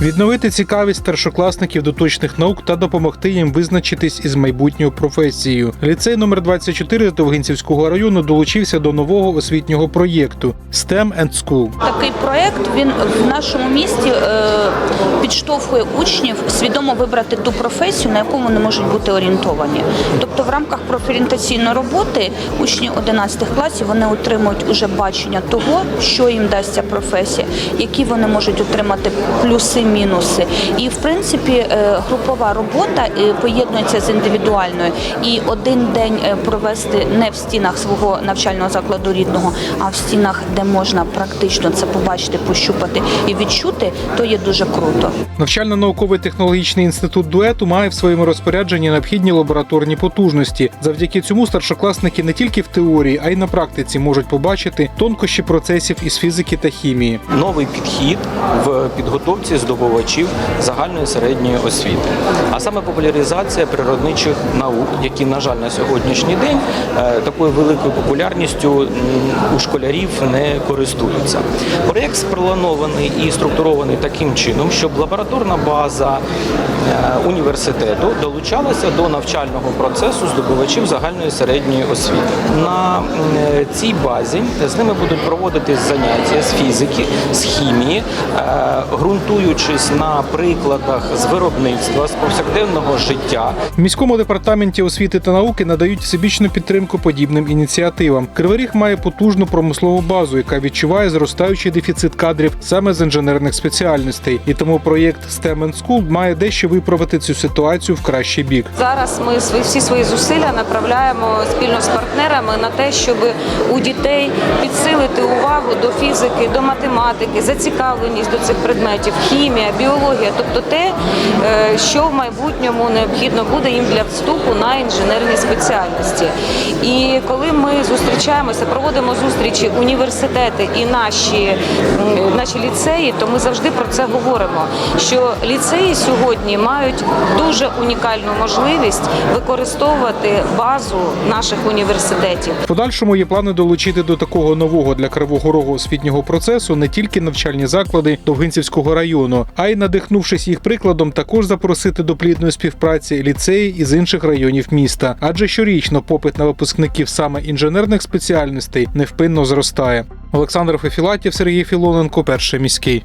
відновити цікавість старшокласників до точних наук та допомогти їм визначитись із майбутньою професією. Ліцей номер 24 Довгинцівського району долучився до нового освітнього проєкту STEM and School. Такий проект він в нашому місті е, підштовхує учнів свідомо вибрати ту професію, на яку вони можуть бути орієнтовані. Тобто, в рамках профорієнтаційної роботи учні 11 класів вони отримують уже бачення того, що їм дасть ця професія, які вони можуть отримати плюси-мінуси. І в принципі е, групова робота е, поєднується з індивідуальною. І один день е, провести не в стінах свого навчального закладу рідного, а в стінах, де можна практично це побачити, пощупати і відчути, то є дуже круто. Навчально-науковий технологічний інститут дуету має в своєму розпорядженні необхідні лабораторні потужності. Завдяки цьому старшокласники не тільки в теорії, а й на практиці можуть побачити тонкощі процесів із фізики та хімії. новий підхід в підготовці здобувачів загальної середньої освіти, а саме популяризація природничих наук, які, на жаль, на сьогоднішній день е, такою великою популярністю у школярів не користуються. Проєкт спланований і структурований таким чином, щоб лабораторна база е, університету долучалася до навчального процесу здобувачів загальної середньої освіти. На е, цій базі з ними будуть проводитись заняття з фізики, з хімії, е, ґрунтуючись на прикладах з виробництва, з повсякденного життя, В міському департаменті освіти та науки надають всебічну підтримку подібним ініціативам. Кривий Ріг має потужну промислову базу, яка відчуває зростаючий дефіцит кадрів саме з інженерних спеціальностей. І тому проєкт STEM and School має дещо виправити цю ситуацію в кращий бік. Зараз ми всі свої зусилля направляємо спільно з партнерами на те, щоб у дітей підсилити увагу до фізики, до математики, зацікавленість до цих предметів, хімія, біологія, тобто те, е, що в майбутньому необхідно буде їм для вступу на інженерні спеціальності. І коли ми зустрічаємося, проводимо зустрічі університети і наші, наші ліцеї, то ми завжди про це говоримо. Що ліцеї сьогодні мають дуже унікальну можливість використовувати базу наших університетів. В подальшому є плани долучити до такого нового для Кривого Рогу освітнього процесу не тільки навчальні заклади Довгинцівського району, а й надихнувшись їх прикладом, також запросити до плідної співпраці ліцеї із інших районів міста. Адже щорічно попит на випускників саме інженерних спеціальностей невпинно зростає. Олександр Фефілатів, Сергій Філоненко, перший міський.